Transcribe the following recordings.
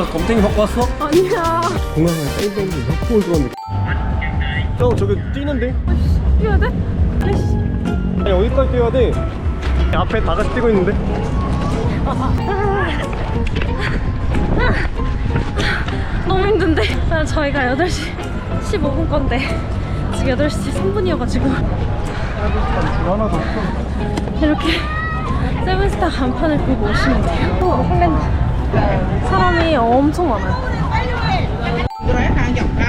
왔어? 검탱이 받고 왔어? 아니야. 동영상에 땡땡이 협곡을 들었는데 형 저기 뛰는데? 뛰어야 돼? 아이씨. 아니 어디까지 뛰어야 돼? 앞에 다 같이 뛰고 있는데? 너무 힘든데. 아, 저희가 8시 15분 건데 지금 8시 3분이어가지고 하나도 없어 이렇게 세븐스타 간판을 보고 오시면 돼요. 어, 엄청 많아요.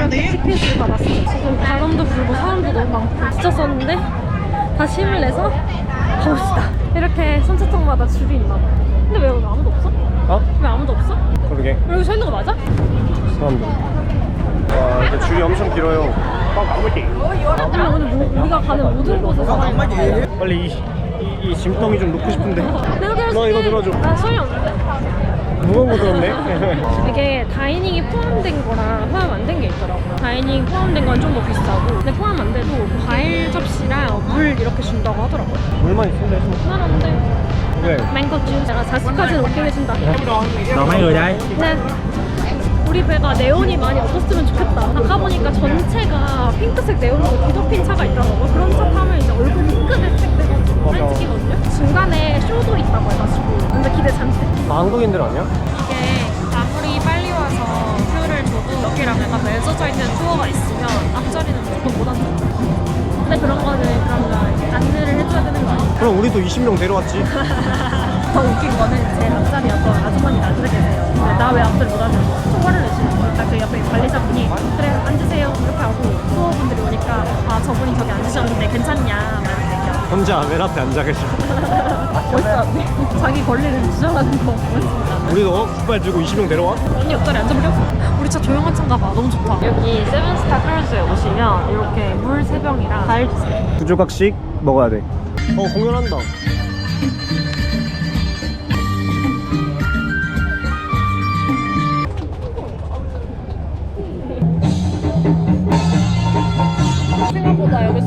TPS 받았어. 지금 바람도 불고 사람도 너무 많고 썼는데 다시 힘을 내서 가봅시다. 이렇게 선착장마다 줄이 있나 봐. 근데 왜 여기 아무도 없어? 어? 왜 아무도 없어? 그러게 여기 서 있는 거 맞아? 사람들 와 이제 줄이 엄청 길어요 근데 오늘 뭐, 우리가 가는 모든 곳에 사람이 많아. 빨리 이, 이, 이 짐덩이 좀 놓고 싶은데 내가 너 이거 때 들어줘. 나 소리 없는데? 무거운 거 들었네 이게 다이닝이 포함된 거랑 포함 안 된 게 있더라고요. 다이닝 포함된 건 좀 더 비싸고 근데 포함 안 돼도 과일 접시랑 물 이렇게 준다고 하더라고요. 물만 있으면 되지 그만한데 왜? 맹거 주 제가 40까지는 오케이 해준다. Còn mấy người đây? 네. 우리 배가 네온이 많이 없었으면 좋겠다. 아까 보니까 전체가 핑크색 네온으로 뒤덮인 차가 있더라고요. 그런 차 타면 이제 얼굴 핑크색 돼가지고 찍거든요. 중간에 쇼도 있다고 해가지고. 근데 기대 잔뜩. 다 한국인들 아니야? 이게 아무리 빨리 와서 표를 줘도 여기랑 약간 맺어져 있는 투어가 있으면 앞자리는 무조건 못 앉아. 근데 그런 거는 그러면 안내를 해줘야 되는 거 아니야? 그럼 우리도 20명 데려왔지 더 웃긴 거는 제 앞자리였던 아주머니가 앉아 계세요. 근데 나왜 앞자리 못 앉냐고 거예요. 그러니까 그 옆에 관리자분이 그래 앉으세요 이렇게 하고 수호분들이 오니까 아 저분이 저기 앉으셨는데 괜찮냐 말했대요. 혼자 맨 앞에 앉아 계셔 멋있었네. 자기 권리를 주장하는 거 멋있습니다. 우리도 어? 깃발 들고 20명 데려와? 언니 옆자리 앉아버려? 우리 차 조용한 차인가 봐. 너무 좋다. 여기 세븐스타 크루즈에 오시면 이렇게 물 3병이랑 과일 주세요. 두 조각씩 먹어야 돼. 어 공연한다.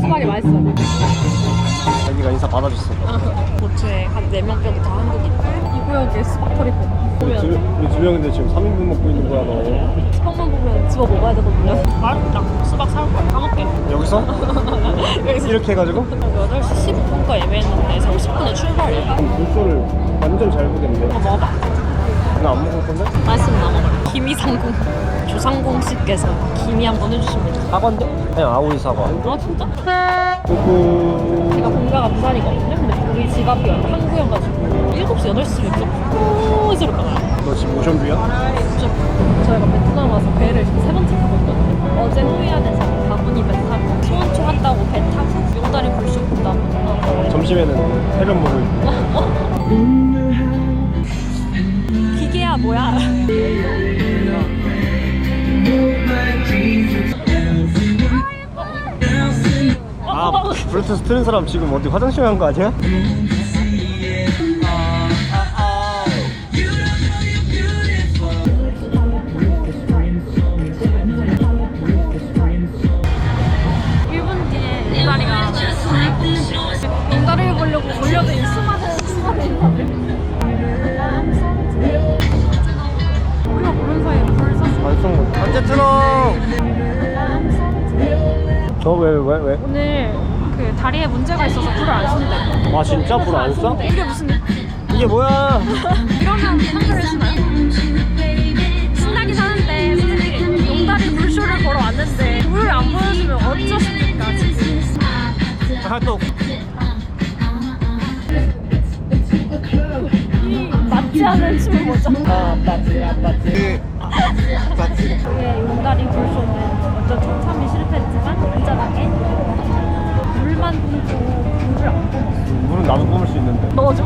수박이 맛있어요. 자기가 인사 받아줬어. 고추에 한 4명 빼고 다 한국인. 이 구역에 수박털이 우리 두, 보면 우리 두 명인데 지금 3인분 먹고 있는 거야 너. 수박만 보면 집어 먹어야 되거든요. 맛있다. 수박 사올 거야. 까먹게. 여기서? 여기서 이렇게 해가지고? 8시 15분까 예매했는데 30분에 출발이에요. 물소를 완전 잘 보겠네. 이거 먹어봐. 나안 먹을 건데? 맛있나 먹어. 김이상궁. 조상궁 씨께서 김이 한번 해주십니다. 사과인데? 그냥 아오이 사과. 아 진짜? 제가 본가가 부산이거든요. 근데 우리 집 앞이 한국이어가지고 7시, 8시면 좀 꼬스럽다 나요. 너 지금 모션뷰야? 좀 저희가 베트남 와서 배를 지금 세 번째 타고 있거든요. 어제 후이안에서 바구니 배 타고 수원초 갔다고 배 타고 용다리 불쇼 본다고 점심에는 해변물을. 기 뭐야? 아 블루투스 트는 사람 지금 어디 화장실 간 거 아니야? 다리에 문제가 있어서 불을 안 쏜대 아 진짜 불 안 써? 이게 무슨 이게 뭐야? 이러면 한글 해주나요? 신나긴 하는데 솔직히 용다리 불쇼를 걸어 왔는데 불을 안 보여주면 어쩌십니까 지금 아 또. 이 맞지 않은 춤을 뭐죠? 아아 용다리 불쇼는 완전 처참히 실패했지만 안전하게 물만 뿜고 불을 안 뿜었어 물은 나도 뿜을 수 있는데. 넣어줘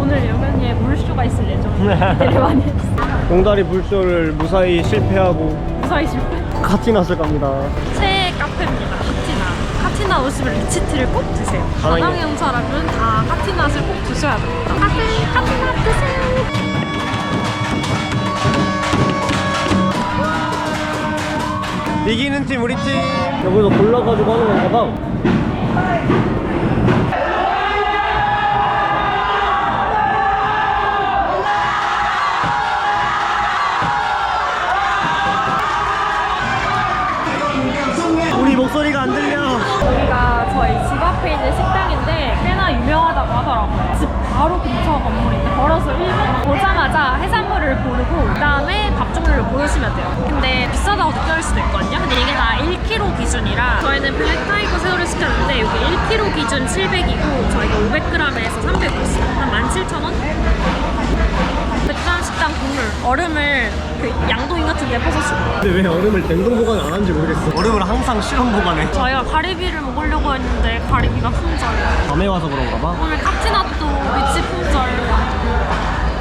오늘 여면이에 물쇼가 있을 예정이에요 되게 많이 했어 공다리 불쇼를 무사히 실패하고 무사히 실패 카티나스 갑니다. 새 카페입니다. 카티나. 카티나 오시면 리치티를 꼭 드세요. 다낭형 사람은 다 카티나를 꼭 드셔야 됩니다. 카티, 카티나 드세요. 이기는 팀 우리 팀. 여기서 골라가지고 하는 건가 봐. 우리 목소리가 안 들려. 여기가 저희 집 앞에 있는 식당인데 꽤나 유명하다고 하더라고요. 집 바로 근처 건물인데 걸어서 1분 오자마자 해산물을 고르고 그다음에 밥 종류를 고르시면 돼요. 근데 비싸다고 느껴질 수도 있거든요. 근데 이게 다 1kg 기준이라 저희는 블랙타이 거 새우를 시켰는데 여기 1kg 기준 700이고 저희가 500g에서 350, 한 17,000원? 베트남 식당 국물 얼음을 그 양동이 같은 데 퍼서 근데 왜 얼음을 냉동 보관 안 하는지 모르겠어 얼음을 항상 실험 보관해 저희가 가리비를 먹으려고 했는데 가리비가 품절. 밤에 와서 그런가 봐 오늘 카티나또 위치 품절.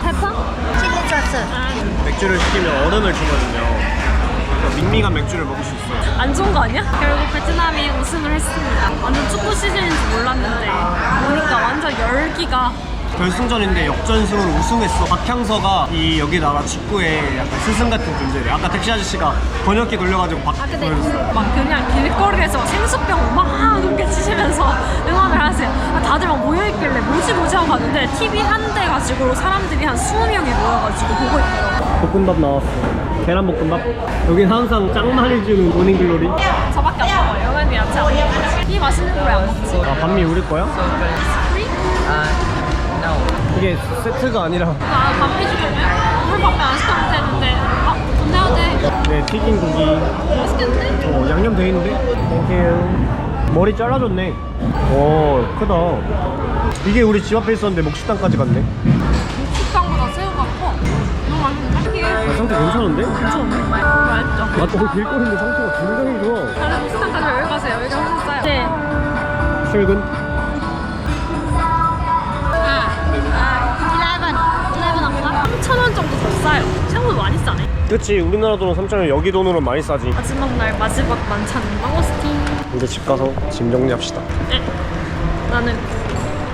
페퍼? 칠리 소스. 맥주를 시키면 얼음을 주거든요 밍밍한 맥주를 먹을 수 있어요 안 좋은 거 아니야? 결국 베트남이 우승을 했습니다. 완전 축구 시즌인지 몰랐는데 보니까 완전 열기가 결승전인데 역전승으로 우승했어 박향서가 이 여기 나라 직구의 약간 스승 같은 존재래 아까 택시 아저씨가 번역기 돌려가지고 박 아 근데 보여줬어 막 그냥 길거리에서 생수병 막 그렇게 치시면서 응원을 하세요. 아, 다들 막 모여있길래 뭐지 뭐지 하고 갔는데 TV 한 대 가지고 사람들이 한 20명이 모여가지고 보고 있더라고요. 볶음밥 나왔어 계란볶음밥 여긴 항상 짱 많이 주는 모닝글로리 저밖에 안 먹어요. 영현이 야채 안 먹지. 이 맛있는 걸 안 먹지. 아 반미 우리 거야? 프리? 이게 세트가 아니라 아, 밤비 주겠네? 오늘 밤비 안 시켜도 되는데. 아, 돈 내야 돼. 네 튀긴 고기 맛있겠는데? 어, 양념 돼 있는데? 땡큐 머리 잘라줬네 오 크다 이게 우리 집 앞에 있었는데 목식당까지 갔네 괜찮은데? 괜찮은데? 맛있죠? 아, 또 길거리인데 상태가 굉장히 좋아 다른 식당까지 여기 가세요. 여기 훨씬 싸요. 네. 출근 아, 11. 11 없나? 3,000원 정도 더 싸요. 생각보다 많이 싸네. 그치 우리나라 돈은 3,000원 여기 돈으로 많이 싸지 마지막 날 마지막 만찬 망고스틴. 이제 집 가서 짐 정리합시다 네. 나는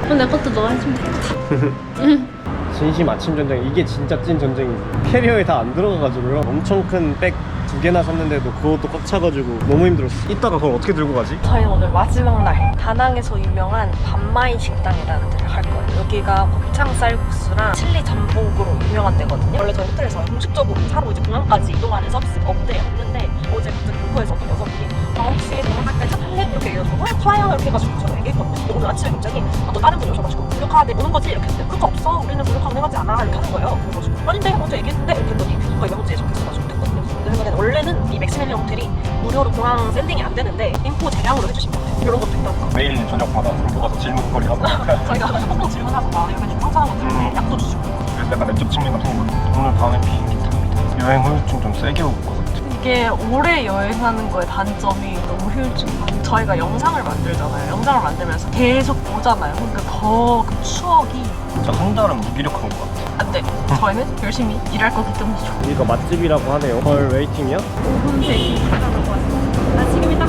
그럼 내 것도 너가 해주면 되겠다. 진심 아침 전쟁 이게 진짜 찐 전쟁이지 캐리어에 다 안 들어가가지고요 엄청 큰 백 두 개나 샀는데도 그것도 꽉 차가지고 너무 힘들었어 이따가 그걸 어떻게 들고 가지? 저희는 오늘 마지막 날 다낭에서 유명한 밤마이 식당이라는 데를 갈 거예요. 여기가 곱창 쌀국수랑 칠리 전복으로 유명한 데거든요. 원래 저희 호텔에서 공식적으로 차로 이제 공항까지 이동하는 서비스가 없대요. 없는데 어제부터 공포에서 어떤 녀석이 아 혹시 갈때 차 탈래? 이렇게 얘기해서 어 좋아요 이렇게 해가지고 저는 얘기했거든요. 오늘 아침에 갑자기 아, 또 다른 분이 오셔가지고 무료카드 오는 거지? 이렇게 했는데 그거 없어 우리는 무료카 운행하지 않아 이렇게 하는 거예요. 그래가지고 아닌데 먼저 얘기했는데 이렇게 했더니 거기 명제에 적혀있어가지고 됐거든요. 내 생각에는 원래는 이 맥시멜리 호텔이 무료로 공항 샌딩이 안 되는데 인포 재량으로 해주신 것 같아요. 이런 것도 있다고. 매일 저녁마다 들고 가서 질문거리 하고 저희가 꼭 질문하고 막 이렇게 좀 상상하고 있는데 약도 주시고 그래서 약간 내적 측면 같은 거 오늘 밤에 비행기 탑니다 여행 후유증 좀 세게 같아 이게 오래 여행하는 거의 단점이 너무 효율증 저희가 영상을 만들잖아요. 영상을 만들면서 계속 보잖아요. 그러니까 더그 추억이. 진짜 한 달은 무기력한 것 같아 안돼. 저희는 열심히 일할 거기 때문이죠 여기가 맛집이라고 하네요. 헐 웨이팅이야? 5분 대기 하다고 왔어요. 나 지금이 딱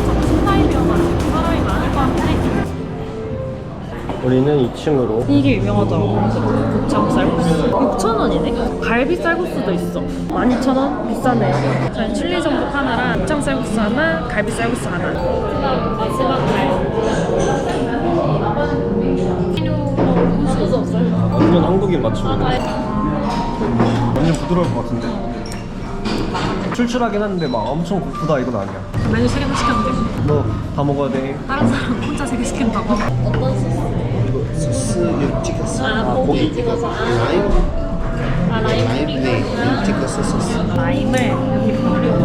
우리는 2층으로 이게 유명하더라고. 곱창 쌀국수. 6,000원이네. 갈비 쌀국수도 있어. 12,000원? 비싸네. 저희 칠리 전복 하나랑 곱창 쌀국수 하나, 갈비 쌀국수 하나. 마지막 뭐 없어요? 완전 한국인 맞춤 완전 부드러울 것 같은데 출출하긴 한데 막 엄청 고프다 이건 아니야 메뉴 3개나 시켰는데 너 다 먹어야 돼 다른 사람 혼자 3개 시킨다고? 어떤 소스? 아, 고기 찍어서. 아, 아 라임 뿌리고. 라임을 이렇게 뿌리고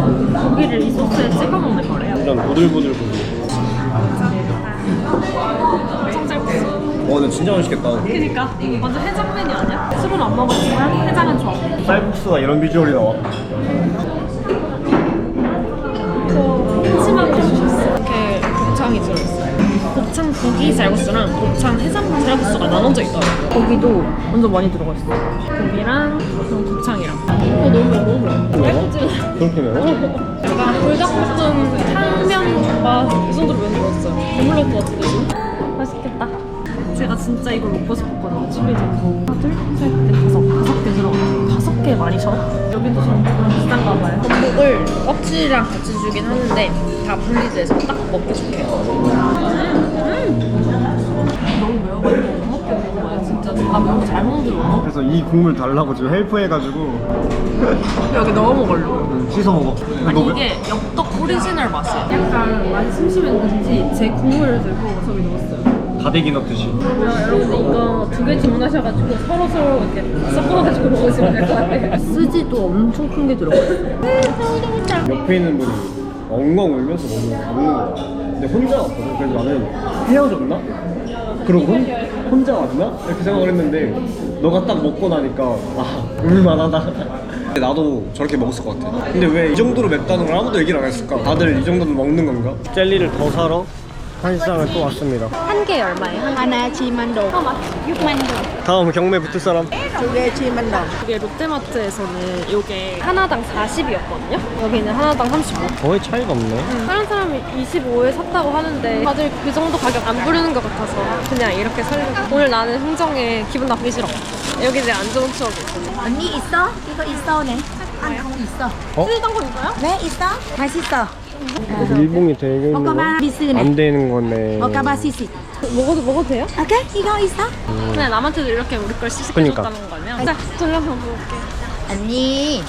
고기를 이 소스에 찍어 먹는 거래요. 고기 곱창 쌀국수. 와 근데 진짜 맛있겠다 그니까 완전 해장 메뉴 아니야? 술은 안 먹었지만 해장은 좋아. 쌀국수가 이런 비주얼이 나와 고기 쌀국수랑 곱창 해장 쌀국수가 나눠져 있더라고요. 고기도 완전 많이 들어가 있어. 고기랑 그런 곱창이랑. 어 너무 매워, 너무 매워. 그렇게 매워? 약간 불닭볶음 탕면 맛이 정도로 면 들었어요. 배불러 것 같은데? 맛있겠다. 제가 진짜 이걸 먹고 싶었거든요. 전복. 하나, 둘, 셋, 넷, 다섯. 다섯 개 들어가요. 다섯 개 많이 셔? 여기도 전복이랑 비싼가 봐요. 전복을 껍질이랑 같이 주긴 하는데 다 분리돼서 딱 먹기 좋게. 너무 매워가지고 못 거예요. 진짜 아 매운 거잘 먹는 그래서 이 국물 달라고 지금 헬프 해가지고 여기 넣어 먹으려고 음, 씻어 먹어 아니 이게 엽떡 오리지널 맛이에요 약간 많이 심심했는지 제 국물을 들고 저기 넣었어요. 다대기 넣듯이 여러분들 이거 두 개 주문하셔가지고 서로 서로 이렇게 섞어가지고 먹으시면 될 것 같아요. 스지도 엄청 큰 게 들어가 있어. 옆에 있는 분이 엉엉 울면서 먹는, 먹는 거야 근데 혼자 왔거든 그래서 나는 헤어졌나? 그러고 혼, 혼자 왔나? 이렇게 생각을 했는데 너가 딱 먹고 나니까 아 울만하다 나도 저렇게 먹었을 것 같아 근데 왜 이 정도로 맵다는 걸 아무도 얘기를 안 했을까? 다들 이 정도는 먹는 건가? 젤리를 더 사러 한시장을 또 왔습니다 한 개 얼마예요? 하나 7만 동. 6만 동. 다음 경매 붙을 사람 두개 7만 동. 이게 롯데마트에서는 이게 하나당 40이었거든요. 여기는 하나당 35. 거의 차이가 없네 다른 사람이 25에 샀다고 하는데 다들 그 정도 가격 안 부르는 것 같아서 그냥 이렇게 살려고. 오늘 나는 흥정에 기분 나쁘기 싫어. 여기 내안 좋은 추억이 있어. 언니 있어? 이거 있어 네. 안 không 있어. 어? 쓰던 거 있어요? 네 있어. 맛있어. 일봉이 되게 있는 먹어봐. 미스네. 안 되는 거네 먹어봐 시시. 먹어도 먹어도 돼요? 오케이 이거 있어. 그냥 남한테도 이렇게 우리 걸 시식해줬다는 거면 자, 돌려서 볼게. 언니.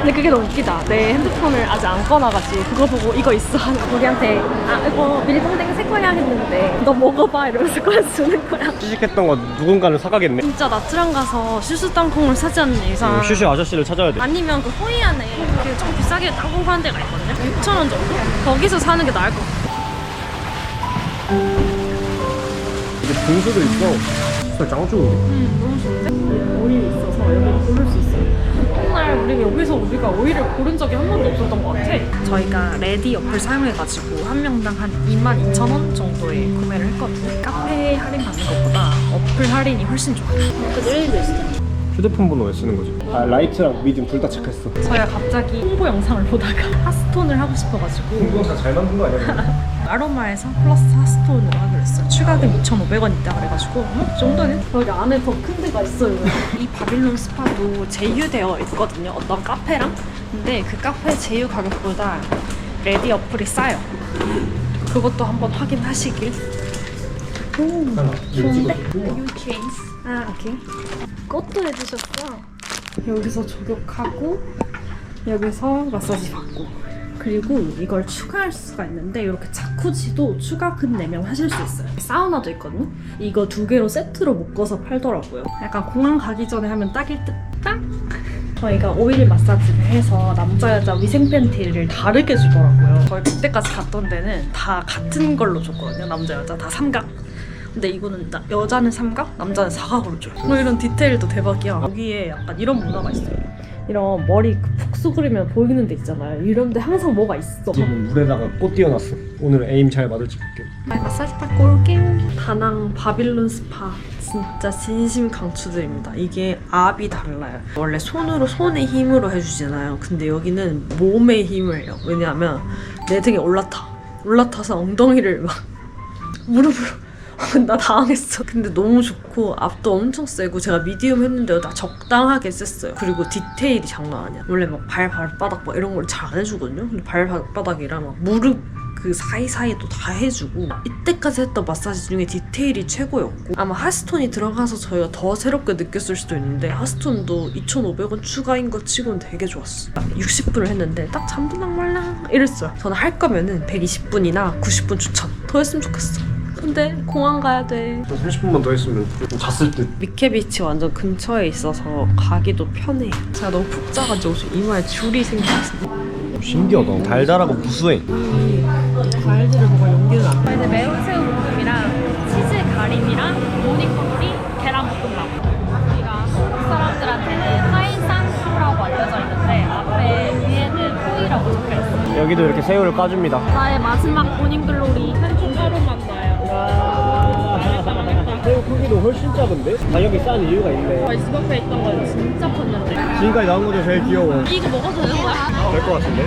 근데 그게 너무 웃기다. 내 핸드폰을 아직 안 꺼놔가지고 그거 보고 이거 있어. 우리한테 아 이거 밀봉댕 새 거야 했는데 너 먹어봐 이러면서 꺼내주는 거야. 시식했던 거 누군가는 사가겠네 진짜 나트랑 가서 슈슈 땅콩을 사지 않는 이상 음, 슈슈 아저씨를 찾아야 돼 아니면 그 호이안에 그 좀 비싸게 땅콩 파는 데가 있거든요 6천 원 정도? 거기서 사는 게 나을 것 같아 이게 분수도 있어 진짜 짱 좋은데 음 너무 좋은데? 오일이 있어서 여기를 고를 수 있어요. 첫날 우리 여기서 우리가 오일을 고른 적이 한 번도 없었던 것 같아. 저희가 레디 어플 사용해가지고 한 명당 한 22,000원 정도에 구매를 했거든요. 카페 할인 받는 것보다 어플 할인이 훨씬 좋아요. 그래서 1일도 있어요 휴대폰 번호 왜 쓰는 거지? 아 라이트랑 미디움 둘 다 체크했어 저희가 갑자기 홍보 영상을 보다가 핫스톤을 하고 싶어가지고 이거 잘 만든 거 아니야? 아로마에서 플러스 핫스톤으로 하기로 했어요. 추가금 2,500원 있다 그래가지고 어? 그 정도는? 여기 안에 더 큰 데가 있어요. 이 바빌론 스파도 제휴되어 있거든요. 어떤 카페랑. 근데 그 카페 제휴 가격보다 레디 어플이 싸요. 그것도 한번 확인하시길. 오, 좋은데? 아, 오케이. 꽃도 해주셨어. 여기서 조격하고 여기서 마사지 받고. 그리고 이걸 추가할 수가 있는데 이렇게 자쿠지도 추가 금 내면 하실 수 있어요. 사우나도 있거든요? 이거 두 개로 세트로 묶어서 팔더라고요. 약간 공항 가기 전에 하면 딱일 듯. 딱! 저희가 오일 마사지를 해서 남자 여자 위생 팬티를 다르게 주더라고요. 저희 그때까지 갔던 데는 다 같은 걸로 줬거든요. 남자 여자 다 삼각 근데 이거는 나- 여자는 삼각, 남자는 사각으로 줘요. 뭐 이런 디테일도 대박이야. 여기에 약간 이런 문화가 있어요. 이런 머리 푹 수그리면 보이는 데 있잖아요. 이런 데 항상 뭐가 있어. 지금 물에다가 꽃 띄워놨어 오늘 에임 잘 맞을지 볼게 마사지 받고 올게요. 다낭 바빌론 스파 진짜 진심 강추드립니다. 이게 압이 달라요. 원래 손으로 손의 힘으로 해주잖아요. 근데 여기는 몸의 힘을 해요. 왜냐하면 내 등에 올라타. 올라타서 엉덩이를 막 무릎으로 나 당했어. 근데 너무 좋고 압도 엄청 세고 제가 미디움 했는데도 다 적당하게 셌어요. 그리고 디테일이 장난 아니야. 원래 막 발 발바닥 막 이런 걸 잘 안 해주거든요. 근데 발 발바닥이랑 막 무릎 그 사이사이도 다 해주고 이때까지 했던 마사지 중에 디테일이 최고였고 아마 하스톤이 들어가서 저희가 더 새롭게 느꼈을 수도 있는데 하스톤도 2,500원 추가인 것 치고는 되게 좋았어 60분을 했는데 딱 잠들랑 말랑 이랬어요 저는 할 거면은 120분이나 90분 추천 더 했으면 좋겠어 근데? 공항 가야 돼. 30분만 더 했으면 좀 잤을 듯. 미케비치 완전 근처에 있어서 가기도 편해요 제가 너무 푹 자가지고 지금 이마에 줄이 생겼어. 신기하다. 달달하고 구수해. 과일들을 먹을 용기는 안 나. 이제 매운 새우 볶음이랑 치즈 가림이랑 모닝커피 계란 볶음밥. 여기가 한국 사람들한테는 하이산프라고 알려져 있는데 앞에 위에는 포이라고 적혀 있어. 여기도 이렇게 새우를 까줍니다. 나의 마지막 모닝글로리. 한쪽 하루만 나요. 새우 크기도 훨씬 작은데? 가격이 싼 이유가 있네 집 앞에 있던 건 진짜 컸는데. 지금까지 나온 거 중에 제일 귀여워 이거 먹어도 되는 거야? 될 것 같은데?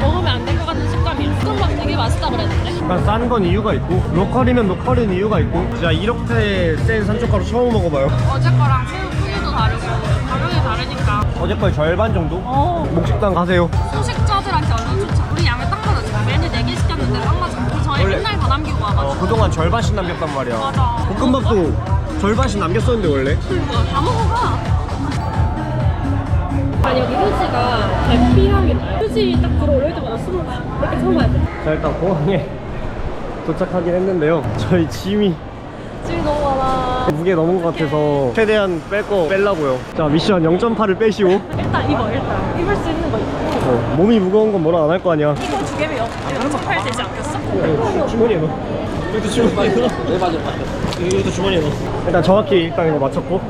먹으면 안 될 것 같은 식감이야. 볶음밥 되게 맛있다 그랬는데. 약간 싼 건 이유가 있고 로컬이면 로컬인 이유가 있고 진짜 이렇게 센 산초가루 처음 먹어봐요 어제 거랑 새우 크기도 다르고 가격이 다르니까. 어제 거의 절반 정도? 어. 목식당 가세요 소식자들한테 완전 원래- 맨날 더 남기고 와가지고. 어, 그동안 절반씩 남겼단 말이야 맞아. 볶음밥도 절반씩 남겼었는데 원래 그거 다 먹어봐. 아니 여기 휴지가 향이 나요. 휴지 딱 들어올 때마다 숨을 막 이렇게 참아야 돼. 자 일단 공항에 도착하긴 했는데요 저희 짐이 짐이 너무 많아. 무게 넘은 것 같아서 최대한 뺄 거 빼려고요 자 미션 0.8을 빼시고 일단 입어, 일단. 입을 수 있는 거 입고. 어, 몸이 무거운 건 뭐라 안 할 거 아니야 이거 두 개면 0.8 되지 않겠어? 어, 주머니에 넣어 이것도 주머니에 넣어 네 맞아 이것도 주머니에 넣어 일단 정확히 일단 이거 맞췄고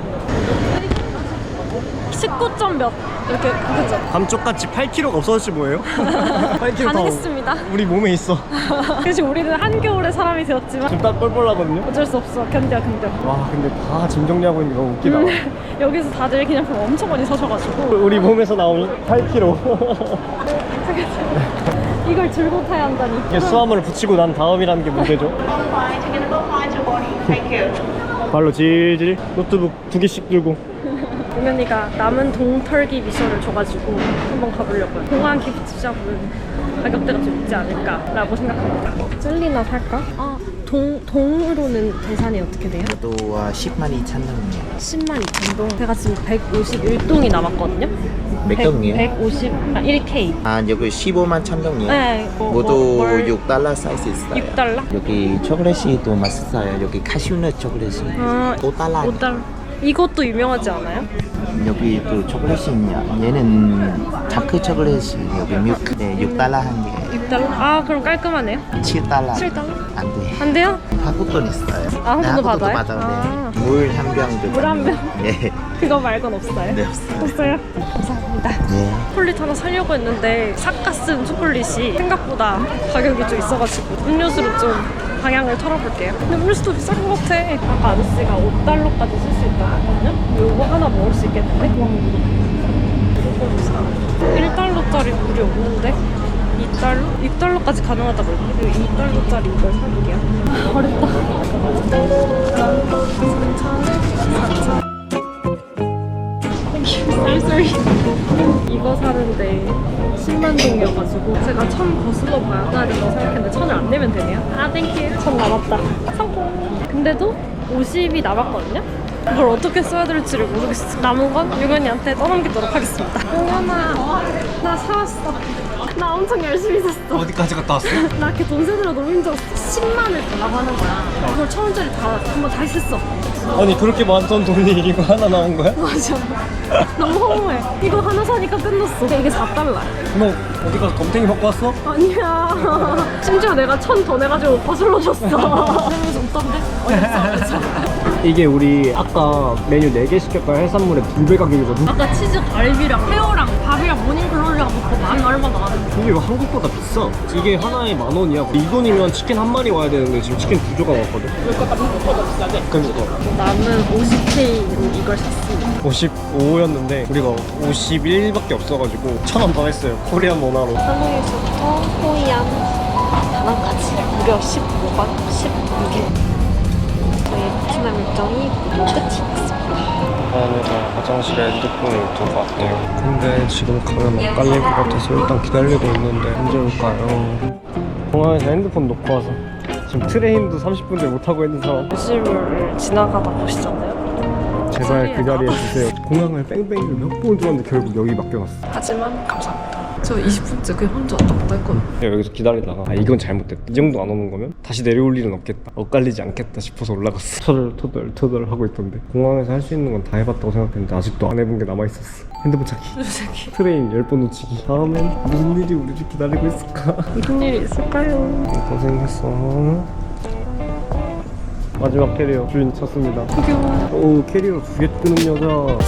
19점 몇. 이렇게, 그죠? 감쪽같이 8kg가 없어졌지 뭐예요? 8kg 가능했습니다. 우리 몸에 있어 그래서 우리는 한겨울의 사람이 되었지만 지금 딱 뻘뻘 나거든요 어쩔 수 없어. 견뎌, 견뎌. 와 근데 다 짐 정리하고 있는 게 너무 웃기다 여기서 다들 기념품 엄청 많이 사셔가지고 우리 몸에서 나온 8kg 이걸 들고 타야 한다니. 이게 수화물을 붙이고 난 다음이라는 게 문제죠 발로 질질 노트북 두 개씩 들고 공연이가 남은 동털기 미션을 줘가지고 한번 가보려고요. 공항 기프트 샵은 가격대가 좀 있지 않을까라고 생각합니다. 젤리나 살까? 아, 동, 동으로는 계산이 어떻게 돼요? 또 10만 2천 원이요. 10만 2천 동. 제가 지금 151동이 남았거든요. 몇 동이요? 150, 아, 1K. 아 여기 15만 천 동이요. 네. 뭐, 모두 뭐, 뭘- 6달러 사이즈 있어요. 6달러? 여기 초콜릿이 또 맛있어요. 여기 카슈넛 초콜릿이 아, 5달러. 5달러. 이것도 유명하지 않아요? 여기 또 초콜릿이 얘는 다크 초콜릿이 여기 밀크 네, 6달러 한 개. 6달러? 아, 그럼 깔끔하네요. 7달러. 7달러? 안 돼. 안 돼요? 한국 돈 있어요. 아, 한국 네, 돈 받아요? 받아요. 아. 네. 물한 병도. 물 한 병? 네. 그거 말곤 없어요? 네 없어요. 없어요? 감사합니다. 네. 초콜릿 하나 사려고 했는데 삭가 쓴 초콜릿이 생각보다 가격이 좀 있어가지고 음료수로 좀 방향을 털어볼게요. 근데 음료수도 비싼 것 같아. 아까 아저씨가 5달러까지 쓸 수 있다고 했거든요? 요거 하나 먹을 수 있겠는데? 이거 사. 1달러짜리 물이 없는데? 2달러? 6달러까지 가능하다고 했는데 2달러짜리 이걸 사볼게요. 아, 어렵다. 3천, 4천. Sorry. 이거 사는데 10만 동이어가지고 제가 천 거슬러 봐야 된다고 생각했는데 천을 안 내면 되네요. 아, 땡큐. 천 남았다. 성공. 근데도 50이 남았거든요? 이걸 어떻게 써야 될지를 모르겠어. 남은 건 유건이한테 떠넘기도록 하겠습니다. 용현아, 나 사왔어. 나 엄청 열심히 샀어. 어디까지 갔다 왔어? 나 이렇게 돈 세느라 너무 힘들었어. 10만을 달라고 하는 거야. 그걸 천 원짜리 다 한번 다시 썼어. 아니 그렇게 많던 돈이 이거 하나 나온 거야? 맞아. 너무 허무해. 이거 하나 사니까 끝났어. 이게 4달러야. 너 어디 가서 덤탱이 받고 왔어? 아니야. 심지어 내가 천 더 내가지고 거슬러 줬어. 그러면서 웃던데? 어딨어? 이게 우리 아까 메뉴 4개 시켰던 해산물의 2배 가격이거든 아까 치즈 갈비랑 새우랑 밥이랑 모닝글로리랑 먹고 만 얼마 나왔는데 이게 왜 한국보다 비싸? 이게 하나에 만 원이야 이 돈이면 치킨 한 마리 와야 되는데 지금 치킨 두 조각 왔거든 그러니까 나는 50K로 이걸 샀습니다. 55였는데 우리가 51밖에 없어가지고 천 원 더 했어요 코리안 원화로 하노이에서부터 호이안 다낭까지 무려 15박 16일. 저희 베트남 일정이 모두 끝이 났습니다. 다음에서 화장실에 핸드폰을 두고 왔네요. 근데 지금 가면 막 깔릴 것 같아서 일단 기다리고 있는데 언제 올까요? 공항에서 핸드폰 놓고 와서 지금 트레인도 30분째 못하고 있는 상황 유실물을 지나가다 보시잖아요. 제발 그 자리에 주세요 공항을 뺑뺑이를 몇번 돌았는데 결국 여기 맡겨놨어 하지만 감사합니다. 저 20분째 그냥 혼자 왔다 갔다 했거든요. 여기서 기다리다가 아 이건 잘못됐다. 이 정도 안 오는 거면 다시 내려올 일은 없겠다. 엇갈리지 않겠다 싶어서 올라갔어. 터덜 터덜 터덜 하고 있던데. 공항에서 할 수 있는 건 다 해봤다고 생각했는데 아직도 안 해본 게 남아있었어. 핸드폰 찾기. 트레인 10번 놓치기. 다음엔 무슨 일이 우리를 기다리고 있을까? 무슨 일이 있을까요? 고생했어. 마지막 캐리어 주인 찾습니다. 귀여워. 오 캐리어 두 개 끄는 여자